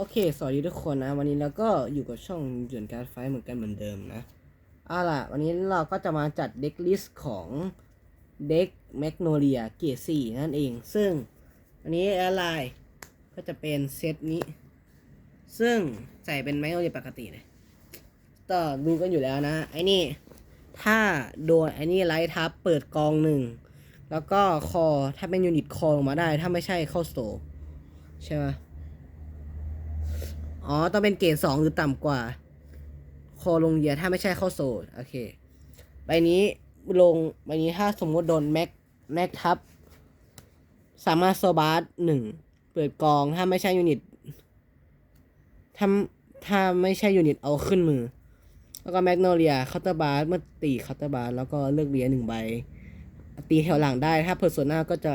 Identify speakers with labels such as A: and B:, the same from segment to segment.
A: โอเค สวัสดีทุกคนนะ วันนี้เราก็อยู่กับช่องเดือนการไฟเหมือนกันเหมือนเดิมนะเอาล่ะ วันนี้เราก็จะมาจัดเด็กลิสต์ของเด็กแมกโนเลียเกรดสี่นั่นเอง ซึ่งอันนี้แอร์ไลน์ก็จะเป็นเซตนี้ ซึ่งใส่เป็นแมกโนเลียปกติเลยก็ดูกันอยู่แล้วนะ ไอ้นี่ ถ้าโดนไอ้นี่ไลท์ทับเปิดกองหนึ่ง แล้วก็คอถ้าเป็นยูนิตคอลงมาได้ ถ้าไม่ใช่เข้าสโตร์ใช่ไหม อ๋อ ต้องเป็นเกรดสองหรือต่ำกว่าโคลงเหยียถ้าไม่ใช่เข้าโซนโอเค ใบนี้ลงใบนี้ถ้าสมมติโดนแม็กแม็กทับ สามารถโซบาร์หนึ่งเปิดกองถ้าไม่ใช่ยูนิตถ้าถ้าไม่ใช่ยูนิตเอาขึ้นมือ แล้วก็แมกโนเลียคาน์เตอร์บาร์เมื่อตีคาน์เตอร์บาร์แล้วก็เลือกเลียหนึ่งใบ ตีแถวหลังได้ถ้าเพอร์โซนาก็จะ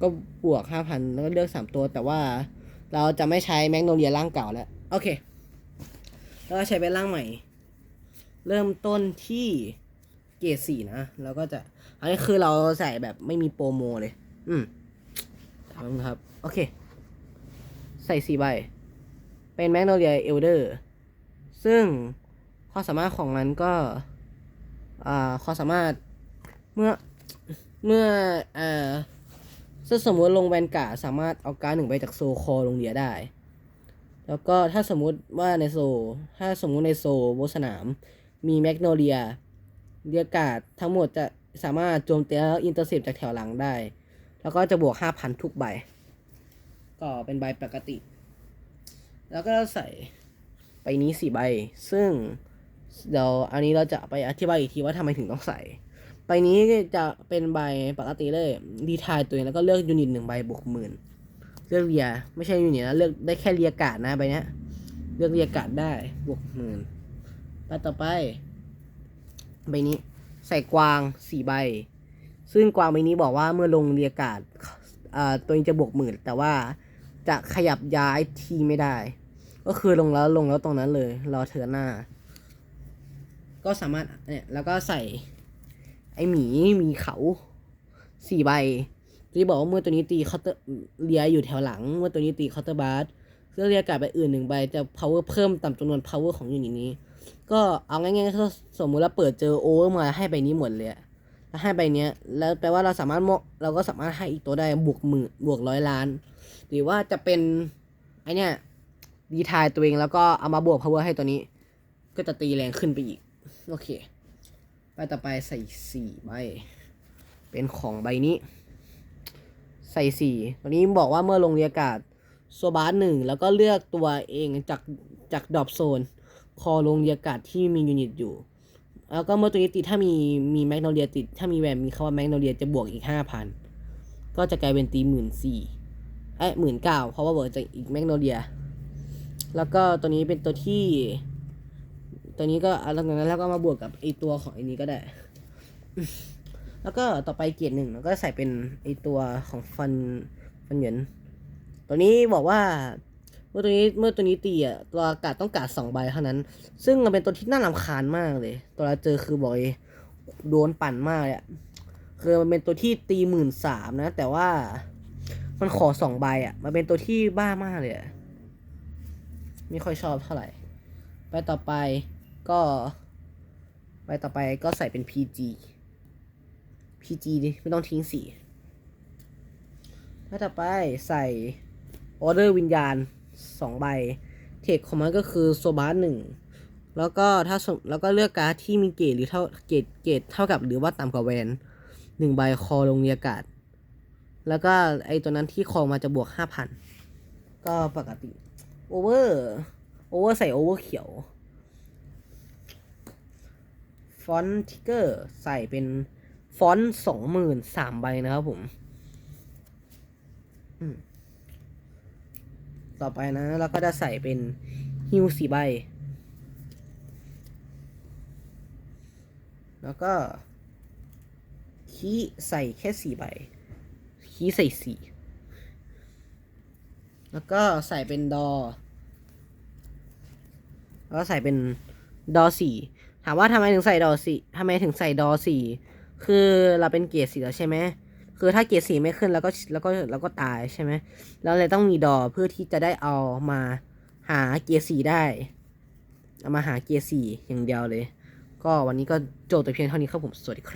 A: ก็บวกห้าพันแล้วก็เลือกสามตัวแต่ว่า เราจะไม่ใช้แมกโนเลียร่างเก่าแล้ว โอเค แล้วก็ใช้เป็นร่างใหม่ เริ่มต้นที่เกรดสี่นะ แล้วก็จะ อันนี้คือเราใส่แบบไม่มีโปรโมเลย อืมทำครับ โอเค ใส่สี่ใบ เป็นแมกโนเลียเอลเดอร์ ซึ่งความสามารถของมันก็ อ่าความสามารถเมื่อ เมื่ออ่า ซึ่งสมมติลงแวนการ์ดสามารถเอาการ์ดหนึ่งใบจากโซคอลงเรียได้ แล้วก็ถ้าสมมุติว่าในโซ ถ้าสมมุติในโซบนสนาม มีแมกโนเลียเรียกการ์ดทั้งหมดจะสามารถโจมตีแล้วอินเตอร์เซปจากแถวหลังได้ แล้วก็จะบวก 5,000 ทุกใบ ก็เป็นใบปกติ แล้วก็ใส่ใบนี้สี่ใบ ซึ่งเดี๋ยวอันนี้เราจะไปอธิบายอีกทีว่าทำไมถึงต้องใส่ ใบนี้จะเป็นใบปกติเลยดีทายตัวเองแล้วก็เลือกยูนิตหนึ่งใบบวกหมื่นเลือกเรียไม่ใช่ยูนิตนะเลือกได้แค่เรียการ์ดนะใบนี้เลือกเรียการ์ดได้บวกหมื่นใบต่อไป ใบนี้ใส่กวางสี่ใบ ซึ่งกวางใบนี้บอกว่าเมื่อลงเรียการ์ดตัวนี้จะบวกหมื่นแต่ว่าจะขยับย้ายทีไม่ได้ ก็คือลงแล้วลงแล้วตรงนั้นเลย รอเธอหน้า ก็สามารถเนี่ยแล้วก็ใส่ ไอหมีมีเขาสี่ใบที่บอกว่าเมื่อตัวนี้ตีเคาน์เตอร์เลียอยู่แถวหลัง เมื่อตัวนี้ตีเคาน์เตอร์บาร์เพื่อเรียกกลับไปอื่นหนึ่งใบจะ power เพิ่มตามจำนวน power ของยูนิตนี้ ก็เอาง่ายๆถ้าสมมุติเราเปิดเจอโอเวอร์มาให้ใบนี้หมดเลยแล้วให้ใบเนี้ย แล้วแปลว่าเราสามารถมอเราก็สามารถให้อีกตัวได้บวกหมื่นบวกร้อยล้าน หรือว่าจะเป็นไอเนี้ยดีทายตัวเองแล้วก็เอามาบวก power ให้ตัวนี้ ก็จะตีแรงขึ้นไปอีก โอเค ใบต่อไปใส่สี่ใบ เป็นของใบนี้ ใส่สี่ตัวนี้บอกว่าเมื่อลงเรียกาศโซบาร์หนึ่งแล้วก็เลือกตัวเองจากจากดรอปโซน คอลงเรียกาศที่มียูนิตอยู่ แล้วก็เมื่อตัวนี้ติดถ้ามีมีแมกโนเลียติด ถ้ามีแวมมีคำว่าแมกโนเลียจะบวกอีกห้าพันก็จะกลายเป็นตีหมื่นสี่เอ้หมื่นเก้าเพราะว่าบวกจากอีกแมกโนเลีย แล้วก็ตัวนี้เป็นตัวที่ ตัวนี้ก็เอาหลังจากนั้นแล้วก็มาบวกกับไอตัวของไอนี้ก็ได้ แล้วก็ต่อไปเกียร์หนึ่งแล้วก็ใส่เป็นไอตัวของฟันฟันเหยินตัวนี้บอกว่าเมื่อตัวนี้เมื่อตัวนี้ตีอะตัวกาดต้องกาดสองใบเท่านั้น ซึ่งมันเป็นตัวที่น่ารำคาญมากเลย ตัวเราเจอคือบ่อยโดนปั่นมากเลยอะคือมันเป็นตัวที่ตีหมื่นสามนะ แต่ว่ามันขอสองใบอะ มันเป็นตัวที่บ้ามากเลยอะไม่ค่อยชอบเท่าไหร่ ไปต่อไป ก็ไปต่อไปก็ใส่เป็น PG PG ดิไม่ต้องทิ้งสีไปต่อไปใส่ออเดอร์วิญญาณสองใบ เทคของมันก็คือโซบาร์หนึ่งแล้วก็ถ้าแล้วก็เลือกการ์ดที่มีเกรดหรือเท่าเกรดเกรดเท่ากับหรือว่าต่ำกว่าแวนหนึ่งใบคอลงเรียกาศ แล้วก็ไอตัวนั้นที่คอมาจะบวกห้าพันก็ปกติโอเวอร์โอเวอร์ใส่โอเวอร์เขียว ฟอนต์ทิกเกอร์ใส่เป็นฟอนต์สองหมื่นสามใบนะครับผมต่อไปนะเราก็จะใส่เป็นฮิวสี่ใบ แล้วก็คีใส่แค่สี่ใบคีใส่สี่แล้วก็ใส่เป็นดอ แล้วก็ใส่เป็นดอสี่ ถามว่าทำไมถึงใส่ดอสี่ทำไมถึงใส่ดอสี่คือเราเป็นเกียร์สี่แล้วใช่ไหมคือถ้าเกียร์สี่ไม่ขึ้นแล้วก็แล้วก็แล้วก็ตายใช่ไหมเราเลยต้องมีดอเพื่อที่จะได้เอามาหาเกียร์สี่ได้ เอามาหาเกียร์สี่อย่างเดียวเลย ก็วันนี้ก็โจทย์แต่เพียงเท่านี้ครับผมสวัสดีครับ